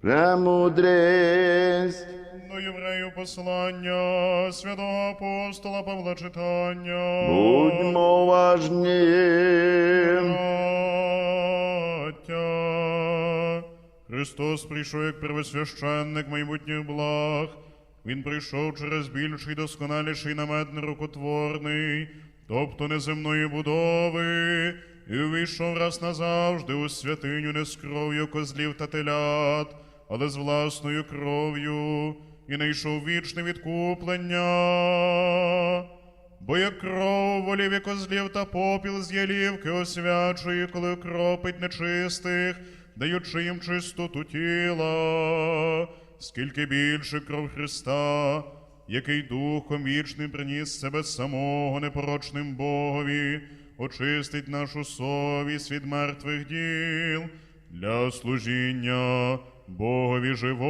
Премудрість. До євреїв послання святого апостола Павла читання. Будьмо уважні. Браття. Христос прийшов як первосвященник майбутніх благ. Він прийшов через більший досконаліший намет нерукотворний, тобто неземної будови, і увійшов раз назавжди у святиню не з кров'ю козлів та телят, але з власною кров'ю, і знайшов вічне відкуплення. Бо як кров волів і козлів та попіл з ялівки освячує, коли кропить нечистих, даючи їм чистоту тіла, скільки більше кров Христа, який духом вічним приніс себе самого непорочним Богові, очистить нашу совість від мертвих діл для служіння Богові живому.